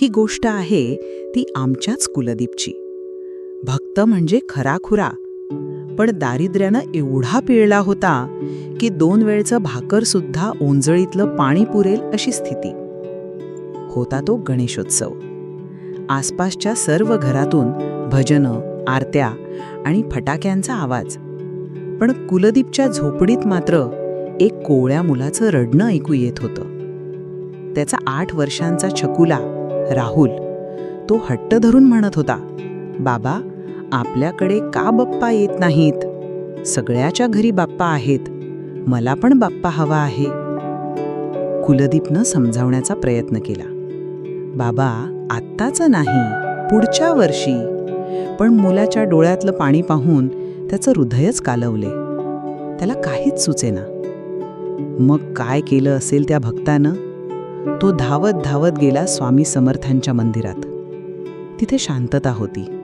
ही गोष्ट आहे ती आमच्याच कुलदीपची. भक्त म्हणजे खराखुरा. पण दारिद्र्यानं एवढा पिळला होता की दोन वेळचं भाकर सुद्धा ओंजळीतलं पाणी पुरेल अशी स्थिती. होता तो गणेशोत्सव. आसपासच्या सर्व घरातून भजनं आरत्या आणि फटाक्यांचा आवाज. पण कुलदीपच्या झोपडीत मात्र एक कोवळ्या मुलाचं रडणं ऐकू येत होतं. त्याचा आठ वर्षांचा छकुला राहुल. तो हट्ट धरून म्हणत होता बाबा आपल्याकडे का बाप्पा येत नाहीत? सगळ्याच्या घरी बाप्पा आहेत. मला पण बाप्पा हवा आहे. कुलदीपनं समजावण्याचा प्रयत्न केला. बाबा आत्ताचं नाही पुढच्या वर्षी. पण मुलाच्या डोळ्यातलं पाणी पाहून त्याचं हृदयच कालवले. त्याला काहीच सुचेना. मग काय केलं असेल त्या भक्तानं? तो धावत धावत गेला स्वामी समर्थांच्या मंदिरात. तिथे शांतता होती.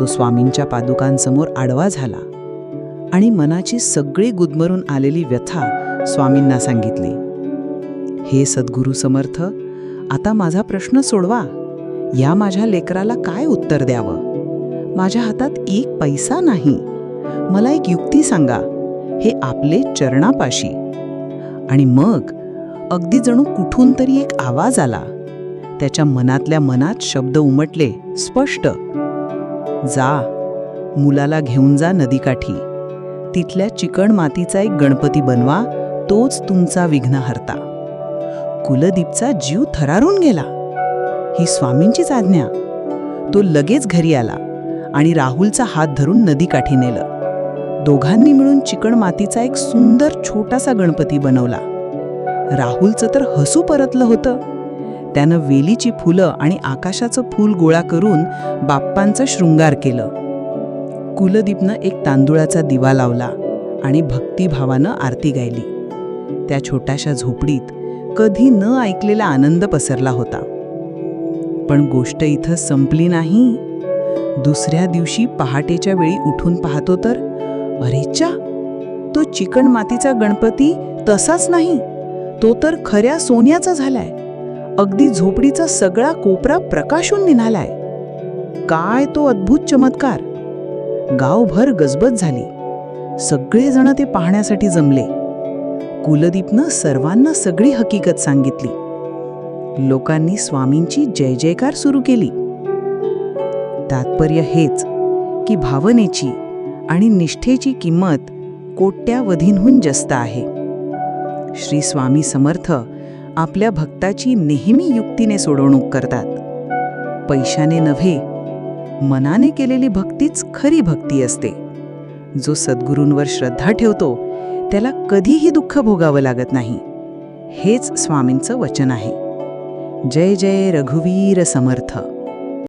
तो स्वामींच्या पादुकांसमोर आडवा झाला आणि मनाची सगळी गुदमरून आलेली व्यथा स्वामींना सांगितली. हे सद्गुरू समर्थ आता माझा प्रश्न सोडवा. या माझ्या लेकराला काय उत्तर द्यावं? माझ्या हातात एक पैसा नाही. मला एक युक्ती सांगा. हे आपले चरणापाशी. आणि मग अगदी जणू कुठून तरी एक आवाज आला. त्याच्या मनातल्या मनात शब्द उमटले स्पष्ट. जा मुलाला घेऊन जा नदीकाठी. तिथल्या चिकण मातीचा एक गणपती बनवा तोच तुमचा विघ्नहर्ता कुलदीपचा जीव थरारून गेला. ही स्वामींचीच आज्ञा. तो लगेच घरी आला आणि राहुलचा हात धरून नदीकाठी नेलं. दोघांनी मिळून चिकण मातीचा एक सुंदर छोटासा गणपती बनवला. राहुलचं तर हसू परतलं होतं. त्यानं वेलीची फुलं आणि आकाशाचं फूल गोळा करून बाप्पांचं शृंगार केलं. कुलदीपनं एक तांदुळाचा दिवा लावला आणि भक्तिभावानं आरती गायली. त्या छोट्याशा झोपडीत कधी न ऐकलेला आनंद पसरला होता. पण गोष्ट इथं संपली नाही. दुसऱ्या दिवशी पहाटेच्या वेळी उठून पाहतो तर अरेच्या तो चिकण मातीचा गणपती तसाच नाही. तो तर खऱ्या सोन्याचा झालाय. अगदी झोपडीचा सगळा कोपरा प्रकाशून निघालाय. काय तो अद्भुत चमत्कार. गावभर गजबज झाली. सगळेजण ते पाहण्यासाठी जमले. कुलदीपनं सर्वांना सगळी हकीकत सांगितली. लोकांनी स्वामींची जय जयकार सुरू केली. तात्पर्य हेच की भावनेची आणि निष्ठेची किंमत कोट्यावधींहून जास्त आहे. श्री स्वामी समर्थ आपल्या भक्ताची नेहमी युक्तीने सोडवणूक करतात. पैशाने नव्हे मनाने केलेली भक्तीच खरी भक्ती असते. जो सद्गुरूंवर श्रद्धा ठेवतो त्याला कधीही दुःख भोगावं लागत नाही. हेच स्वामींचं वचन आहे. जय जय रघुवीर समर्थ.